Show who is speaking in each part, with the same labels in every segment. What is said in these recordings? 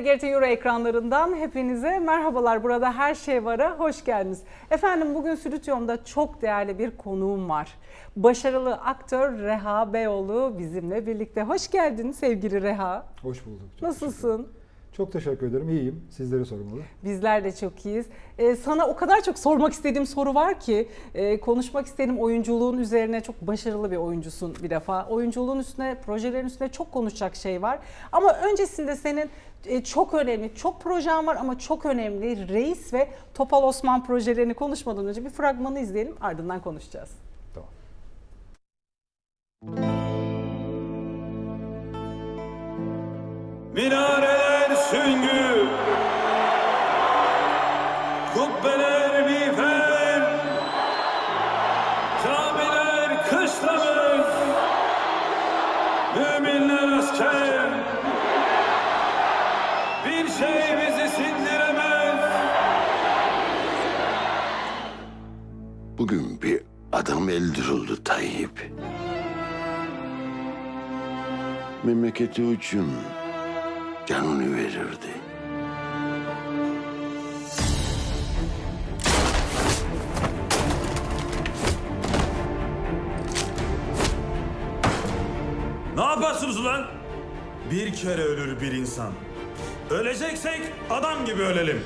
Speaker 1: TGRT Euro ekranlarından hepinize merhabalar. Burada her şey vara hoş geldiniz. Efendim bugün stüdyomda çok değerli bir konuğum var. Başarılı aktör Reha Beyoğlu bizimle birlikte. Hoş geldin sevgili Reha.
Speaker 2: Hoş bulduk. Çok
Speaker 1: Nasılsın?
Speaker 2: Çok teşekkür ederim. İyiyim. Sizleri sormalı.
Speaker 1: Bizler de çok iyiyiz. Ee, sana o kadar çok sormak istediğim soru var ki e, konuşmak istediğim oyunculuğun üzerine çok başarılı bir oyuncusun bir defa. Oyunculuğun üstüne, projelerin üstüne çok konuşacak şey var. Ama öncesinde senin e, çok önemli, çok projen var ama çok önemli Reis ve Topal Osman projelerini konuşmadan önce bir fragmanı izleyelim ardından konuşacağız.
Speaker 2: Tamam.
Speaker 3: Minareler Kubbeler miğfer Camiler kışlamız Müminler asker Bir şey bizi sindiremez
Speaker 4: Bugün bir adam öldürüldü Tayyip. Memleketi için canını verirdi.
Speaker 3: Ne yaparsınız ulan? Bir kere ölür bir insan. Öleceksek adam gibi ölelim.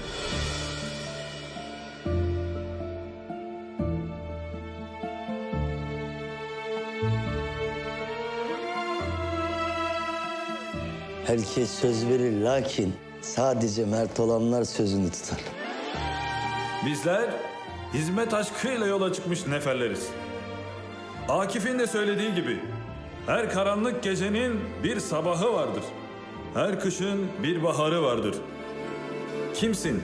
Speaker 5: Herkes söz verir lakin sadece mert olanlar sözünü tutar.
Speaker 3: Bizler hizmet aşkıyla yola çıkmış neferleriz. Akif'in de söylediği gibi her karanlık gecenin bir sabahı vardır. Her kışın bir baharı vardır. Kimsin,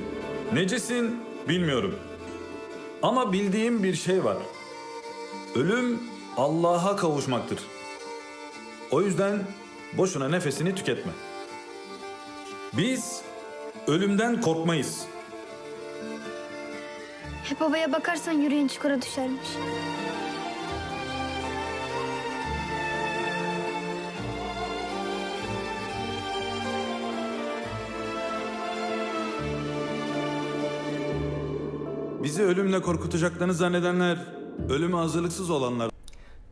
Speaker 3: necesin bilmiyorum. Ama bildiğim bir şey var. Ölüm Allah'a kavuşmaktır. O yüzden boşuna nefesini tüketme. Biz ölümden korkmayız.
Speaker 6: Hep havaya bakarsan yüreğin çukura düşermiş.
Speaker 3: Bizi ölümle korkutacaklarını zannedenler, ölüme hazırlıksız olanlar.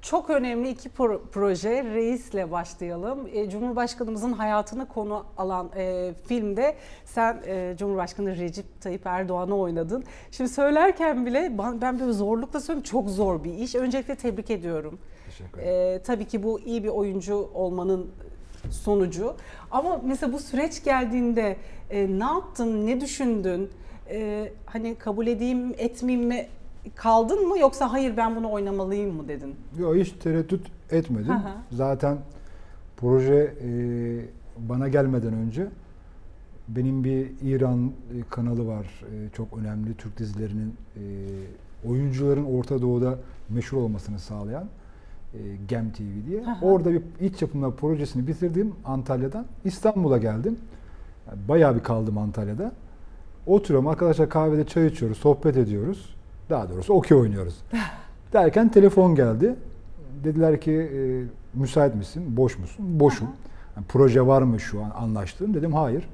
Speaker 1: Çok önemli iki pro- proje. Reis'le başlayalım. E, Cumhurbaşkanımızın hayatını konu alan e, filmde sen e, Cumhurbaşkanı Recep Tayyip Erdoğan'ı oynadın. Şimdi söylerken bile ben, ben böyle zorlukla söylüyorum çok zor bir iş. Öncelikle tebrik ediyorum.
Speaker 2: Teşekkür ederim.
Speaker 1: E, tabii ki bu iyi bir oyuncu olmanın sonucu. Ama mesela bu süreç geldiğinde e, ne yaptın, ne düşündün? E, hani kabul edeyim, etmeyeyim mi kaldın mı yoksa hayır ben bunu oynamalıyım mı dedin?
Speaker 2: Yok hiç tereddüt etmedim.
Speaker 1: Hı hı.
Speaker 2: Zaten proje e, bana gelmeden önce benim bir İran e, kanalı var. E, çok önemli Türk dizilerinin e, oyuncuların Orta Doğu'da meşhur olmasını sağlayan e, Gem TV diye.
Speaker 1: hı.
Speaker 2: Orada bir iç yapımda projesini bitirdim Antalya'dan. İstanbul'a geldim. Yani bayağı bir kaldım Antalya'da. Oturuyorum arkadaşlar kahvede çay içiyoruz, sohbet ediyoruz. Daha doğrusu okey oynuyoruz. Derken telefon geldi. Dediler ki e, müsait misin, boş musun? Boşum. Yani proje var mı şu an anlaştığın? Dedim hayır.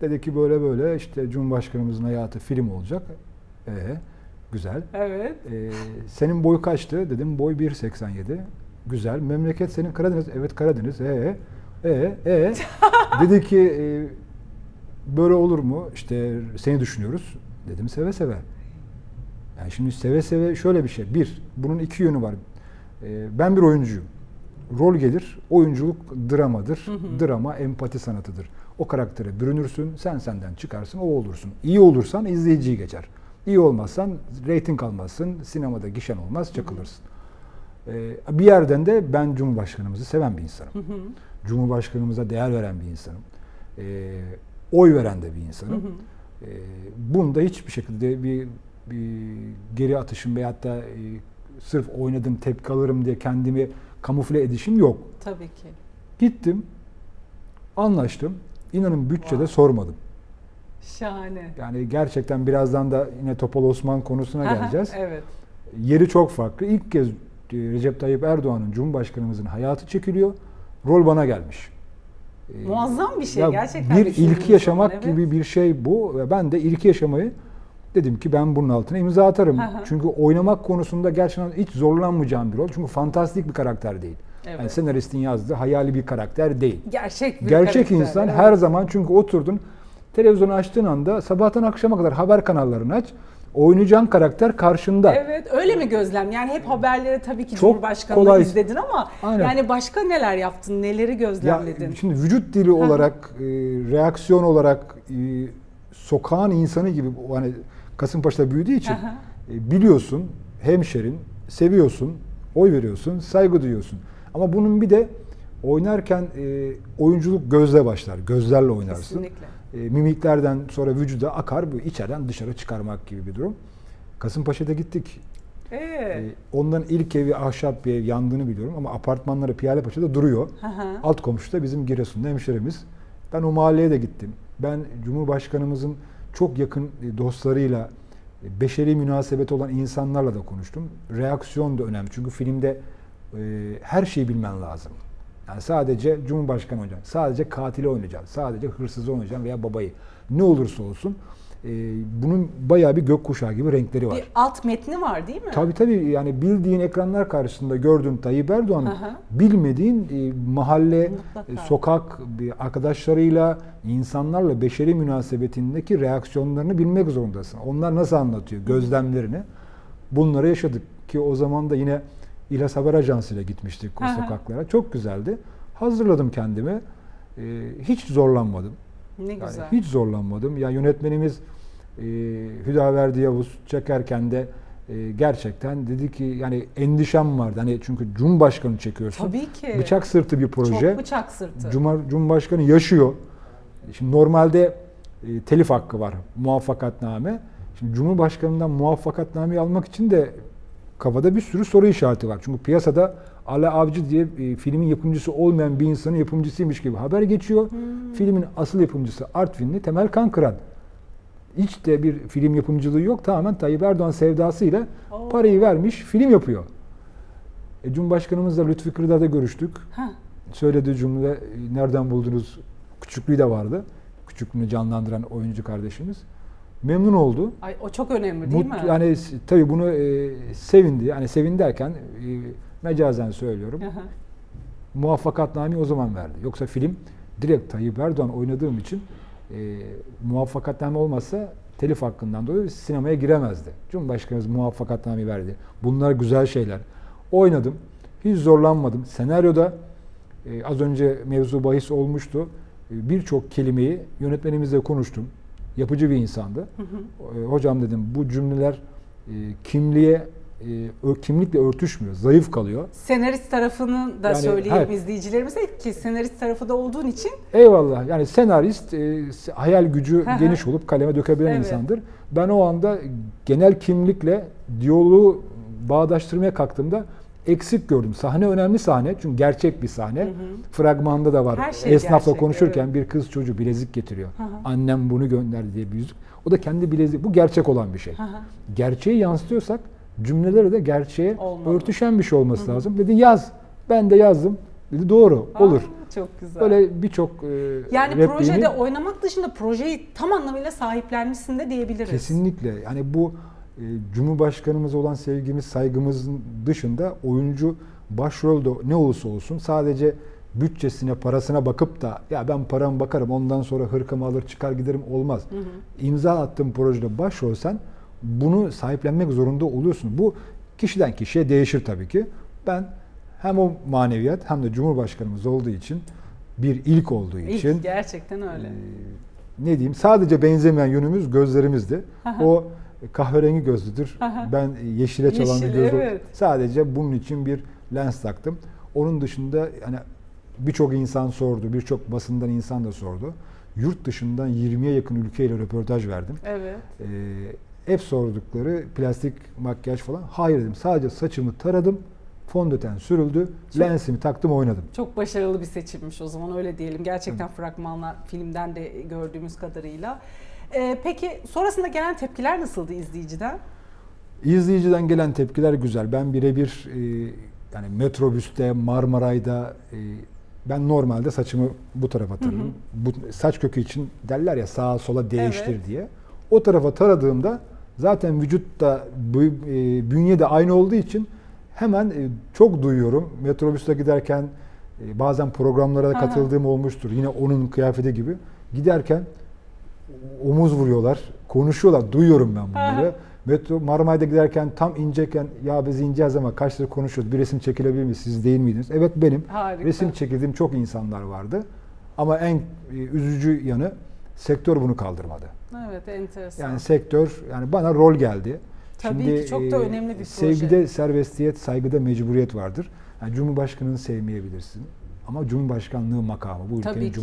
Speaker 2: Dedi ki böyle böyle işte Cumhurbaşkanımızın hayatı film olacak. Ee, güzel.
Speaker 1: Evet.
Speaker 2: Ee, senin boy kaçtı? Dedim boy 1.87. Güzel. Memleket senin Karadeniz. Evet Karadeniz. Ee, ee, ee. Dedi ki e, böyle olur mu? İşte seni düşünüyoruz. Dedim seve seve. Yani şimdi seve seve şöyle bir şey. Bir, bunun iki yönü var. Ee, ben bir oyuncuyum. Rol gelir, oyunculuk dramadır. Drama empati sanatıdır. O karaktere bürünürsün, sen senden çıkarsın, o olursun. İyi olursan izleyiciyi geçer. İyi olmazsan reyting almazsın, sinemada gişen olmaz, çakılırsın. Ee, bir yerden de ben Cumhurbaşkanımızı seven bir insanım. Cumhurbaşkanımıza değer veren bir insanım. Ee, oy veren de bir insanım. Ee, bunda hiçbir şekilde bir, bir geri atışım veyahut da e, sırf oynadım tepki alırım diye kendimi kamufle edişim yok.
Speaker 1: Tabii ki.
Speaker 2: Gittim, anlaştım. İnanın bütçede sormadım.
Speaker 1: Şahane.
Speaker 2: Yani gerçekten birazdan da yine Topal Osman konusuna geleceğiz.
Speaker 1: evet.
Speaker 2: Yeri çok farklı. İlk kez e, Recep Tayyip Erdoğan'ın Cumhurbaşkanımızın hayatı çekiliyor. Rol bana gelmiş. E,
Speaker 1: Muazzam bir şey
Speaker 2: ya
Speaker 1: gerçekten.
Speaker 2: Bir ilki yaşamak
Speaker 1: evet.
Speaker 2: gibi bir şey bu ve ben de ilki yaşamayı dedim ki ben bunun altına imza atarım. Çünkü oynamak konusunda gerçekten hiç zorlanmayacağım bir rol. Çünkü fantastik bir karakter değil. Yani
Speaker 1: Evet.
Speaker 2: senaristin yazdığı hayali bir karakter değil.
Speaker 1: Gerçek bir
Speaker 2: Gerçek
Speaker 1: karakter,
Speaker 2: insan
Speaker 1: evet.
Speaker 2: her zaman çünkü oturdun televizyonu açtığın anda sabahtan akşama kadar haber kanallarını aç. Oynayacağın karakter karşında.
Speaker 1: Evet öyle mi gözlem? Yani hep haberleri tabii ki
Speaker 2: Çok
Speaker 1: Cumhurbaşkanı'nı
Speaker 2: kolay.
Speaker 1: izledin ama
Speaker 2: Aynen.
Speaker 1: yani başka neler yaptın? Neleri
Speaker 2: Ya
Speaker 1: gözlemledin?
Speaker 2: şimdi vücut dili olarak, e, reaksiyon olarak e, sokağın insanı gibi hani Kasımpaşa'da büyüdüğü için e, biliyorsun, hemşerin, seviyorsun, oy veriyorsun, saygı duyuyorsun. Ama bunun bir de oynarken e, oyunculuk gözle başlar. Gözlerle oynarsın.
Speaker 1: Kesinlikle.
Speaker 2: E, mimiklerden sonra vücuda akar, bu içeriden dışarı çıkarmak gibi bir durum. Kasımpaşa'da gittik.
Speaker 1: Ee,
Speaker 2: onların ilk evi ahşap bir ev yandığını biliyorum ama apartmanları Piyalepaşa'da duruyor.
Speaker 1: hı.
Speaker 2: Alt komşu da bizim Giresun'da hemşerimiz. Ben o mahalleye de gittim. Ben Cumhurbaşkanımızın çok yakın e, dostlarıyla, e, beşeri münasebet olan insanlarla da konuştum. Reaksiyon da önemli. Çünkü filmde her şeyi bilmen lazım. Yani sadece Cumhurbaşkanı oynayacaksın, sadece katili oynayacaksın, sadece hırsızı oynayacaksın veya babayı. Ne olursa olsun e, bunun bayağı bir gökkuşağı gibi renkleri var.
Speaker 1: Bir alt metni var değil mi?
Speaker 2: Tabii tabii yani bildiğin ekranlar karşısında gördüğün Tayyip Erdoğan
Speaker 1: Hı hı.
Speaker 2: bilmediğin e, mahalle, e, sokak bir arkadaşlarıyla, insanlarla beşeri münasebetindeki reaksiyonlarını bilmek zorundasın. Onlar nasıl anlatıyor gözlemlerini. Bunları yaşadık ki o zaman da yine İlas Haber Ajansı ile gitmiştik o sokaklara. Çok güzeldi. Hazırladım kendimi. E, hiç zorlanmadım.
Speaker 1: Ne
Speaker 2: Yani
Speaker 1: güzel.
Speaker 2: hiç zorlanmadım. Ya yönetmenimiz e, Hüdaverdi Yavuz çekerken de e, gerçekten dedi ki yani endişem vardı. Hani çünkü Cumhurbaşkanı çekiyorsun.
Speaker 1: Tabii ki.
Speaker 2: Bıçak sırtı bir proje.
Speaker 1: Çok bıçak sırtı.
Speaker 2: Cumhur, Cumhurbaşkanı yaşıyor. Şimdi normalde e, telif hakkı var. Muvaffakatname. Şimdi Cumhurbaşkanından muvaffakatnameyi almak için de kafada bir sürü soru işareti var. Çünkü piyasada Ale Avcı diye e, filmin yapımcısı olmayan bir insanın yapımcısıymış gibi haber geçiyor.
Speaker 1: Hmm.
Speaker 2: Filmin asıl yapımcısı Artvinli Temel Kankıran. Hiç de bir film yapımcılığı yok. Tamamen Tayyip Erdoğan sevdasıyla
Speaker 1: Oo.
Speaker 2: parayı vermiş, film yapıyor. E, Cumhurbaşkanımızla Lütfi Kırdar'da görüştük.
Speaker 1: Heh.
Speaker 2: Söylediği cümle "E, nereden buldunuz? Küçüklüğü de vardı. Küçüklüğünü canlandıran oyuncu kardeşimiz. Memnun oldu.
Speaker 1: Ay o çok önemli değil
Speaker 2: Mut-
Speaker 1: mi?
Speaker 2: Yani tabii bunu e, sevindi. Yani sevin derken e, mecazen söylüyorum. Muvaffakatnameyi o zaman verdi. Yoksa film direkt Tayyip Erdoğan oynadığım için e, muvaffakatname olmazsa telif hakkından dolayı sinemaya giremezdi. Cumhurbaşkanımız muvaffakatnameyi verdi. Bunlar güzel şeyler. Oynadım. Hiç zorlanmadım. Senaryoda e, az önce mevzu bahis olmuştu. E, Birçok kelimeyi yönetmenimizle konuştum. Yapıcı bir insandı. E, Hocam dedim bu cümleler e, kimliğe e, kimlikle örtüşmüyor. Zayıf kalıyor.
Speaker 1: Senarist tarafını da
Speaker 2: Yani,
Speaker 1: söyleyelim
Speaker 2: evet.
Speaker 1: izleyicilerimize ki senarist tarafı da olduğun için
Speaker 2: Eyvallah. Yani senarist e, hayal gücü
Speaker 1: Hı hı.
Speaker 2: geniş olup kaleme dökebilen
Speaker 1: Evet.
Speaker 2: insandır. Ben o anda genel kimlikle diyaloğu bağdaştırmaya kalktığımda eksik gördüm. Sahne önemli sahne çünkü gerçek bir sahne. Fragmanda da var.
Speaker 1: Her şey
Speaker 2: Esnafla
Speaker 1: gerçek,
Speaker 2: konuşurken bir kız çocuğu bilezik getiriyor.
Speaker 1: hı.
Speaker 2: Annem bunu gönderdi diye bir yüzük. O da kendi bilezik. Bu gerçek olan bir şey.
Speaker 1: hı.
Speaker 2: Gerçeği yansıtıyorsak cümleleri de gerçeğe
Speaker 1: Olmalı.
Speaker 2: örtüşen bir şey olması lazım. Dedi yaz. Ben de yazdım. Dedi doğru. Olur.
Speaker 1: Aa, çok güzel.
Speaker 2: Böyle birçok e,
Speaker 1: yani projede oynamak dışında projeyi tam anlamıyla sahiplenmişsin de diyebiliriz.
Speaker 2: kesinlikle yani bu e, Cumhurbaşkanımıza olan sevgimiz, saygımızın dışında oyuncu başrolde ne olursa olsun sadece bütçesine, parasına bakıp da ya ben param bakarım ondan sonra hırkamı alır çıkar giderim olmaz. İmza attığın projede başrolsen bunu sahiplenmek zorunda oluyorsun. Bu kişiden kişiye değişir tabii ki. Ben hem o maneviyat hem de Cumhurbaşkanımız olduğu için bir ilk olduğu
Speaker 1: İlk,
Speaker 2: için
Speaker 1: gerçekten öyle.
Speaker 2: Ee, ne diyeyim sadece benzemeyen yönümüz gözlerimizdi. o kahverengi gözlüdür. ben yeşile çalan
Speaker 1: Yeşil,
Speaker 2: bir gözlü.
Speaker 1: evet.
Speaker 2: Sadece bunun için bir lens taktım. Onun dışında hani birçok insan sordu, birçok basından insan da sordu. Yurt dışından 20'ye yakın ülkeyle röportaj verdim.
Speaker 1: evet.
Speaker 2: Ee, hep sordukları plastik makyaj falan. Hayır dedim. Sadece saçımı taradım. Fondöten sürüldü. Lensimi taktım oynadım.
Speaker 1: Çok başarılı bir seçimmiş o zaman öyle diyelim. Gerçekten fragmanlar filmden de gördüğümüz kadarıyla. Ee, peki sonrasında gelen tepkiler nasıldı izleyiciden?
Speaker 2: İzleyiciden gelen tepkiler güzel. Ben birebir e, yani metrobüste, Marmaray'da, e, Ben normalde saçımı bu tarafa tararım. Bu saç kökü için derler ya sağa sola değiştir
Speaker 1: Evet.
Speaker 2: diye. O tarafa taradığımda zaten vücutta bu- e, bünye de aynı olduğu için hemen e, çok duyuyorum. Metrobüste giderken e, bazen programlara da
Speaker 1: Aha.
Speaker 2: katıldığım olmuştur. Yine onun kıyafeti gibi. Giderken omuz vuruyorlar, konuşuyorlar. Duyuyorum ben bunları. Metro Marmaray'da giderken tam inecekken ya biz ineceğiz ama kaç lira konuşuyoruz. Bir resim çekilebilir mi? Siz değil miydiniz? Evet benim.
Speaker 1: Harika.
Speaker 2: Resim çekildiğim çok insanlar vardı. Ama en e, üzücü yanı sektör bunu kaldırmadı.
Speaker 1: Evet enteresan.
Speaker 2: Yani sektör yani bana rol geldi.
Speaker 1: Tabii ki, çok da önemli bir proje.
Speaker 2: Sevgide serbestiyet, saygıda mecburiyet vardır. Yani Cumhurbaşkanını sevmeyebilirsin. Ama Cumhurbaşkanlığı makamı, bu ülkenin
Speaker 1: Tabii ki.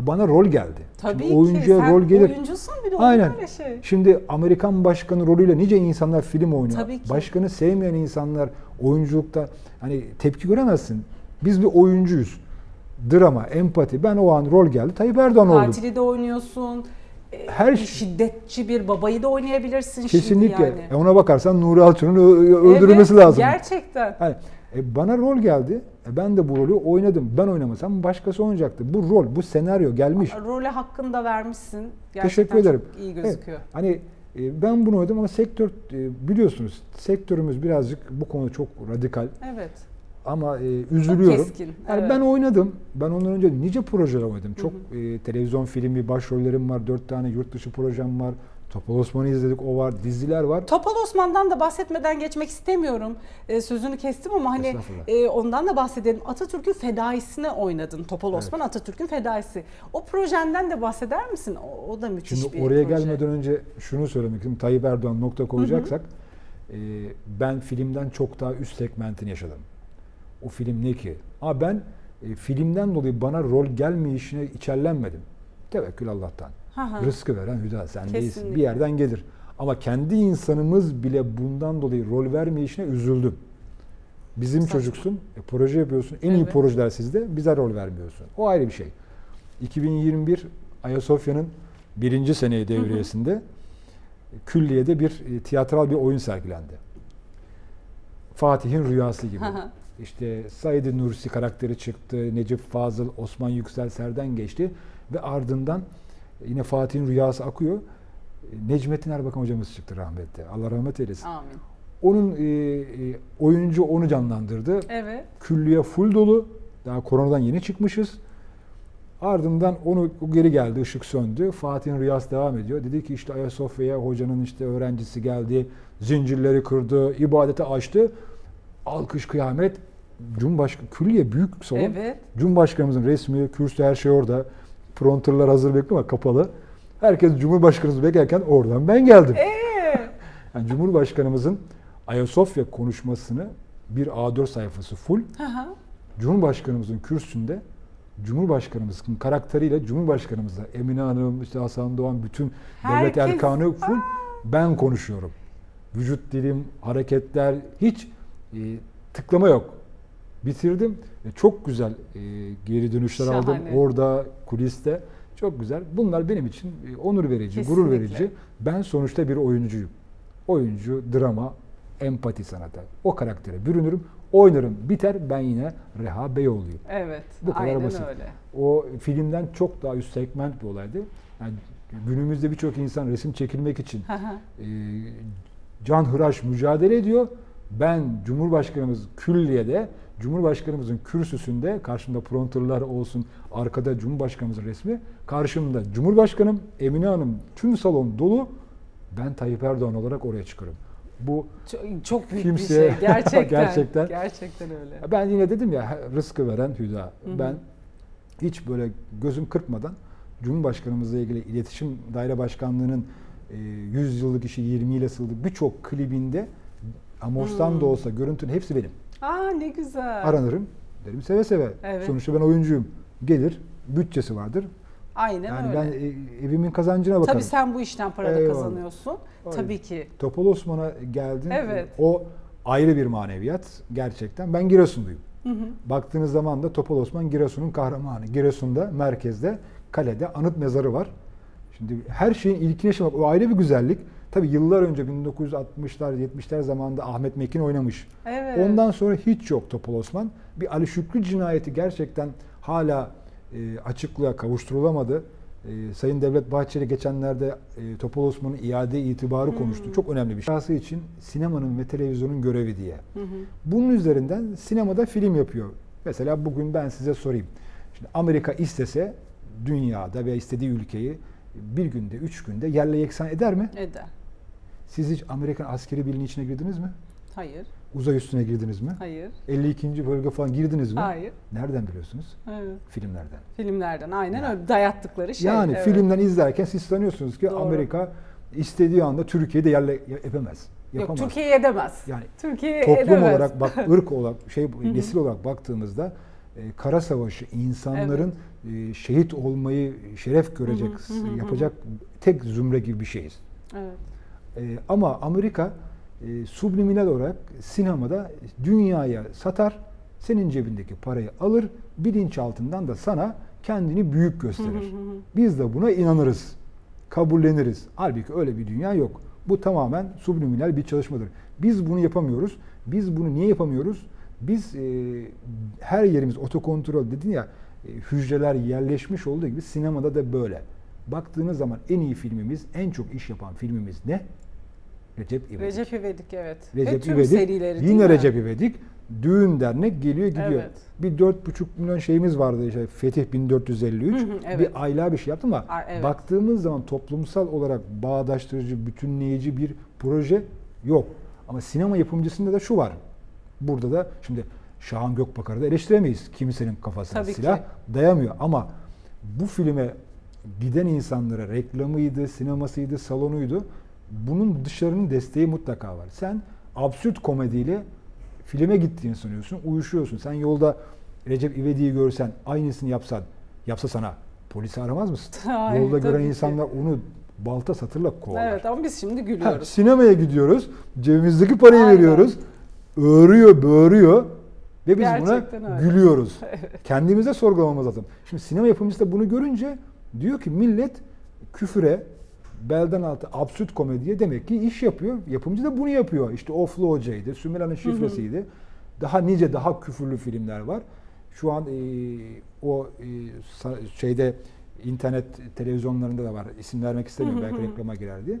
Speaker 2: Bana rol geldi.
Speaker 1: Tabii
Speaker 2: Şimdi oyuncuya
Speaker 1: ki. Sen
Speaker 2: rol gelir.
Speaker 1: oyuncusun bir de
Speaker 2: Aynen.
Speaker 1: öyle şey.
Speaker 2: Şimdi Amerikan başkanı rolüyle nice insanlar film oynuyor.
Speaker 1: Tabii ki.
Speaker 2: Başkanı sevmeyen insanlar oyunculukta hani tepki göremezsin. Biz bir oyuncuyuz. Drama, empati. Ben o an rol geldi. Tayyip Erdoğan oldum.
Speaker 1: Katili de oynuyorsun. e,
Speaker 2: Her şey-
Speaker 1: şiddetçi bir babayı da oynayabilirsin
Speaker 2: Kesinlikle.
Speaker 1: şimdi yani.
Speaker 2: E ona bakarsan Nuri ö- öldürülmesi
Speaker 1: Evet,
Speaker 2: lazım.
Speaker 1: Gerçekten.
Speaker 2: Yani, e, bana rol geldi. E, ben de bu rolü oynadım. Ben oynamasam başkası oynayacaktı. Bu rol, bu senaryo gelmiş.
Speaker 1: Role hakkını da vermişsin. Gerçekten
Speaker 2: Teşekkür ederim.
Speaker 1: Çok iyi
Speaker 2: Evet,
Speaker 1: gözüküyor.
Speaker 2: hani e, ben bunu oynadım ama sektör e, biliyorsunuz sektörümüz birazcık bu konuda çok radikal
Speaker 1: Evet.
Speaker 2: ama e, üzülüyorum.
Speaker 1: keskin,
Speaker 2: Yani
Speaker 1: evet.
Speaker 2: ben oynadım. Ben ondan önce nice projeler oynadım. Çok e, televizyon filmi başrollerim var. Dört tane yurt dışı projem var. Topal Osman'ı izledik. O var. Diziler var.
Speaker 1: Topal Osman'dan da bahsetmeden geçmek istemiyorum. Ee, sözünü kestim ama hani e, ondan da bahsedelim. Atatürk'ün fedaisine oynadın. Topal Osman Atatürk'ün fedaisi. O projenden de bahseder misin? O, o da müthiş
Speaker 2: Şimdi
Speaker 1: bir
Speaker 2: oraya
Speaker 1: proje.
Speaker 2: gelmeden önce şunu söylemek istiyorum. Tayyip Erdoğan nokta koyacaksak e, ben filmden çok daha üst segmentini yaşadım. O film ne ki? Ama ben e, filmden dolayı bana rol gelmeyişine içerlenmedim. Tevekkül Allah'tan.
Speaker 1: Hı hı.
Speaker 2: Rızkı veren Hüda sen değilsin.
Speaker 1: Kesinlikle.
Speaker 2: Bir yerden gelir. Ama kendi insanımız bile bundan dolayı rol vermeyişine üzüldüm. Bizim
Speaker 1: Saçma.
Speaker 2: çocuksun, e, proje yapıyorsun, en iyi
Speaker 1: Evet.
Speaker 2: projeler sizde, bize rol vermiyorsun. O ayrı bir şey. 2021 Ayasofya'nın birinci seneyi devriyesinde külliyede bir e, tiyatral bir oyun sergilendi. Fatih'in rüyası gibi.
Speaker 1: Hı hı.
Speaker 2: işte Said Nursi karakteri çıktı, Necip Fazıl, Osman Yüksel Serden geçti ve ardından yine Fatih'in rüyası akıyor. E, Necmettin Erbakan hocamız çıktı rahmetli. Allah rahmet eylesin.
Speaker 1: Amin.
Speaker 2: Onun e, e, oyuncu onu canlandırdı.
Speaker 1: Evet.
Speaker 2: Külliye full dolu. Daha koronadan yeni çıkmışız. Ardından onu geri geldi, ışık söndü. Fatih'in rüyası devam ediyor. Dedi ki işte Ayasofya'ya hocanın işte öğrencisi geldi, zincirleri kırdı, ibadete açtı. Alkış kıyamet. Cumhurbaşkanı, külliye büyük salon.
Speaker 1: Evet.
Speaker 2: Cumhurbaşkanımızın resmi, kürsü her şey orada. Pronterlar hazır bekliyor ama kapalı. Herkes Cumhurbaşkanımızı beklerken oradan ben geldim.
Speaker 1: Ee,
Speaker 2: Yani Cumhurbaşkanımızın Ayasofya konuşmasını bir A4 sayfası full.
Speaker 1: hı.
Speaker 2: Cumhurbaşkanımızın kürsüsünde Cumhurbaşkanımızın karakteriyle Cumhurbaşkanımızla Emine Hanım, işte Hasan Doğan bütün devlet
Speaker 1: Herkes-
Speaker 2: erkanı full ben konuşuyorum. Vücut dilim, hareketler hiç e, tıklama yok. Bitirdim. E, çok güzel e, geri dönüşler aldım
Speaker 1: Şahane.
Speaker 2: orada kuliste. Çok güzel. Bunlar benim için e, onur verici, gurur
Speaker 1: Kesinlikle.
Speaker 2: verici. Ben sonuçta bir oyuncuyum. Oyuncu, drama, empati sanata. O karaktere bürünürüm, oynarım, biter ben yine Reha Beyoğlu'yum.
Speaker 1: Evet.
Speaker 2: Bu kadar
Speaker 1: Aynen
Speaker 2: basit.
Speaker 1: öyle.
Speaker 2: O filmden çok daha üst segment bir olaydı. Yani günümüzde birçok insan resim çekilmek için e, can hıraş mücadele ediyor. Ben Cumhurbaşkanımız külliyede, Cumhurbaşkanımızın kürsüsünde karşımda pronterlar olsun, arkada Cumhurbaşkanımızın resmi, karşımda Cumhurbaşkanım, Emine Hanım, tüm salon dolu. Ben Tayyip Erdoğan olarak oraya çıkarım. Bu
Speaker 1: Çok, çok büyük
Speaker 2: Kimseye-
Speaker 1: bir şey. Gerçekten.
Speaker 2: Gerçekten.
Speaker 1: Gerçekten öyle.
Speaker 2: ben yine dedim ya rızkı veren Hüda. Ben hiç böyle gözüm kırpmadan Cumhurbaşkanımızla ilgili iletişim daire başkanlığının e, 100 yıllık işi 20 ile sığdı birçok klibinde Amos'tan da olsa görüntünün hepsi benim.
Speaker 1: Aa ne güzel.
Speaker 2: Aranırım. Derim seve seve.
Speaker 1: Evet.
Speaker 2: Sonuçta ben oyuncuyum. Gelir. Bütçesi vardır.
Speaker 1: Aynen
Speaker 2: Yani
Speaker 1: öyle.
Speaker 2: ben e, evimin kazancına bakarım.
Speaker 1: Tabii sen bu işten para da kazanıyorsun.
Speaker 2: Aynen.
Speaker 1: Tabii ki.
Speaker 2: Topal Osman'a geldin.
Speaker 1: Evet.
Speaker 2: O ayrı bir maneviyat gerçekten. Ben Giresunluyum. Baktığınız zaman da Topal Osman Giresun'un kahramanı. Giresun'da merkezde kalede anıt mezarı var. Şimdi her şeyin ilkini yaşamak o ayrı bir güzellik. Tabii yıllar önce 1960'lar 70'ler zamanında Ahmet Mekin oynamış.
Speaker 1: Evet.
Speaker 2: Ondan sonra hiç yok Topal Osman. Bir Ali Şükrü cinayeti gerçekten hala e, açıklığa kavuşturulamadı. E, Sayın Devlet Bahçeli geçenlerde e, Topal Osman'ın iade itibarı konuştu. Çok önemli bir şey. Şahsı için sinemanın ve televizyonun görevi diye. Bunun üzerinden sinemada film yapıyor. Mesela bugün ben size sorayım. Şimdi Amerika istese dünyada veya istediği ülkeyi bir günde, üç günde yerle yeksan eder mi?
Speaker 1: Eder.
Speaker 2: Siz hiç Amerikan askeri birliğinin içine girdiniz mi?
Speaker 1: Hayır.
Speaker 2: Uzay üstüne girdiniz mi?
Speaker 1: Hayır.
Speaker 2: 52. bölge falan girdiniz mi?
Speaker 1: Hayır.
Speaker 2: Nereden biliyorsunuz?
Speaker 1: Evet.
Speaker 2: Filmlerden.
Speaker 1: Filmlerden aynen öyle dayattıkları şey.
Speaker 2: yani
Speaker 1: evet.
Speaker 2: filmden izlerken siz sanıyorsunuz ki
Speaker 1: Doğru.
Speaker 2: Amerika istediği anda Türkiye'de yerle yapamaz.
Speaker 1: Yok
Speaker 2: Yapamaz.
Speaker 1: Türkiye edemez.
Speaker 2: Yani
Speaker 1: Türkiye
Speaker 2: toplum
Speaker 1: edemez.
Speaker 2: olarak bak ırk olarak şey nesil olarak baktığımızda e, kara savaşı insanların e, şehit olmayı şeref görecek yapacak tek zümre gibi bir şeyiz.
Speaker 1: Evet.
Speaker 2: E, ama Amerika e, subliminal olarak sinemada dünyaya satar, senin cebindeki parayı alır, bilinçaltından da sana kendini büyük gösterir. Biz de buna inanırız, kabulleniriz. Halbuki öyle bir dünya yok. Bu tamamen subliminal bir çalışmadır. Biz bunu yapamıyoruz. Biz bunu niye yapamıyoruz? Biz e, her yerimiz otokontrol dedin ya, e, hücreler yerleşmiş olduğu gibi sinemada da böyle. Baktığınız zaman en iyi filmimiz, en çok iş yapan filmimiz ne? Recep İvedik.
Speaker 1: Recep İvedik evet. Ve
Speaker 2: Recep
Speaker 1: tüm
Speaker 2: İvedik.
Speaker 1: serileri
Speaker 2: Yine? Recep İvedik. Düğün dernek geliyor gidiyor.
Speaker 1: Evet.
Speaker 2: Bir dört buçuk milyon şeyimiz vardı işte Fetih 1453.
Speaker 1: Hı hı, evet.
Speaker 2: Bir aylığa bir şey yaptı ama
Speaker 1: Aa, evet.
Speaker 2: baktığımız zaman toplumsal olarak bağdaştırıcı, bütünleyici bir proje yok. Ama sinema yapımcısında da şu var. Burada da şimdi Şahan Gökbakar'ı da eleştiremeyiz. Kimsenin kafasına
Speaker 1: Tabii
Speaker 2: silah
Speaker 1: ki.
Speaker 2: dayamıyor. Ama bu filme giden insanlara reklamıydı, sinemasıydı, salonuydu. Bunun dışarının desteği mutlaka var. Sen absürt komediyle filme gittiğini sanıyorsun, uyuşuyorsun. Sen yolda Recep İvedik'i görsen, aynısını yapsan, yapsa sana polisi aramaz mısın?
Speaker 1: Hayır,
Speaker 2: yolda gören
Speaker 1: ki.
Speaker 2: insanlar onu balta satırla kovalar.
Speaker 1: Evet ama biz şimdi
Speaker 2: Ha,
Speaker 1: gülüyoruz.
Speaker 2: sinemaya gidiyoruz, cebimizdeki parayı
Speaker 1: Aynen.
Speaker 2: veriyoruz, öğürüyor, böğürüyor ve biz
Speaker 1: Gerçekten
Speaker 2: buna
Speaker 1: öyle.
Speaker 2: gülüyoruz. Kendimize sorgulamamız lazım. Şimdi sinema yapımcısı da bunu görünce diyor ki millet küfüre, belden altı absürt komediye demek ki iş yapıyor. Yapımcı da bunu yapıyor. İşte Oflu Hoca'ydı, Sümela'nın şifresiydi. Daha nice daha küfürlü filmler var. Şu an e, o e, şeyde internet televizyonlarında da var. İsim vermek istemiyorum belki reklama girer diye.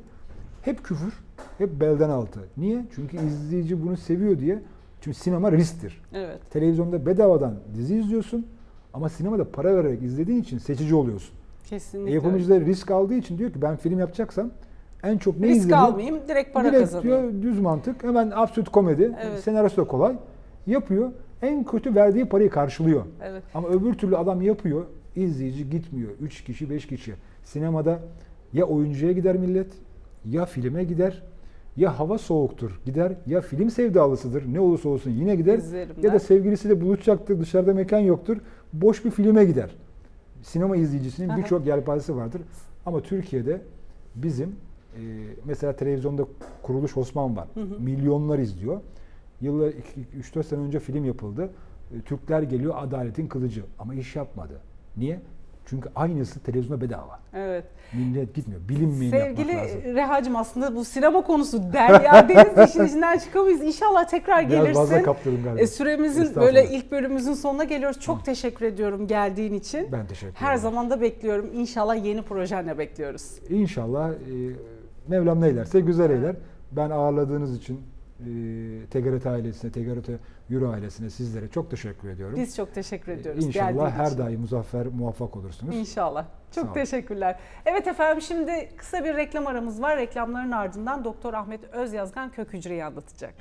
Speaker 2: Hep küfür, hep belden altı. Niye? Çünkü izleyici bunu seviyor diye. Çünkü sinema risktir.
Speaker 1: Evet.
Speaker 2: Televizyonda bedavadan dizi izliyorsun ama sinemada para vererek izlediğin için seçici oluyorsun.
Speaker 1: Kesinlikle.
Speaker 2: E, yapımcı da risk aldığı için diyor ki ben film yapacaksam en çok ne
Speaker 1: Risk
Speaker 2: izleyeyim?
Speaker 1: almayayım, direkt para
Speaker 2: Direkt
Speaker 1: kazanayım.
Speaker 2: diyor düz mantık. Hemen absürt komedi.
Speaker 1: Evet.
Speaker 2: Senaryosu da kolay. Yapıyor. En kötü verdiği parayı karşılıyor.
Speaker 1: Evet.
Speaker 2: Ama öbür türlü adam yapıyor. izleyici gitmiyor. 3 kişi 5 kişi. Sinemada ya oyuncuya gider millet ya filme gider ya hava soğuktur gider ya film sevdalısıdır ne olursa olsun yine gider
Speaker 1: İzlerim
Speaker 2: ya
Speaker 1: der.
Speaker 2: da sevgilisiyle buluşacaktır dışarıda mekan yoktur boş bir filme gider. Sinema izleyicisinin birçok yelpazesi vardır ama Türkiye'de bizim e, mesela televizyonda Kuruluş Osman var. Milyonlar izliyor. Yıllar 3-4 sene önce film yapıldı. E, Türkler geliyor adaletin kılıcı ama iş yapmadı. Niye? Çünkü aynısı televizyonda bedava.
Speaker 1: Evet.
Speaker 2: Millet gitmiyor. Bilinmeyeni
Speaker 1: Sevgili
Speaker 2: yapmak lazım.
Speaker 1: Reha'cığım aslında bu sinema konusu derya deniz işin içinden çıkamayız. İnşallah tekrar
Speaker 2: Biraz
Speaker 1: gelirsin.
Speaker 2: kaptırdım galiba.
Speaker 1: E, süremizin böyle ilk bölümümüzün sonuna geliyoruz. Çok teşekkür ediyorum geldiğin için.
Speaker 2: Ben teşekkür
Speaker 1: Her
Speaker 2: ederim.
Speaker 1: zaman da bekliyorum. İnşallah yeni projenle bekliyoruz.
Speaker 2: İnşallah e, Mevlam neylerse güzel eyler. Ben ağırladığınız için TGRT ailesine, TGRT Euro ailesine sizlere çok teşekkür ediyorum.
Speaker 1: Biz çok teşekkür ediyoruz.
Speaker 2: İnşallah her
Speaker 1: için.
Speaker 2: daim muzaffer, muvaffak olursunuz.
Speaker 1: İnşallah. Çok
Speaker 2: Sağ olun.
Speaker 1: teşekkürler. Evet efendim şimdi kısa bir reklam aramız var. Reklamların ardından Doktor Ahmet Özyazgan kök hücreyi anlatacak.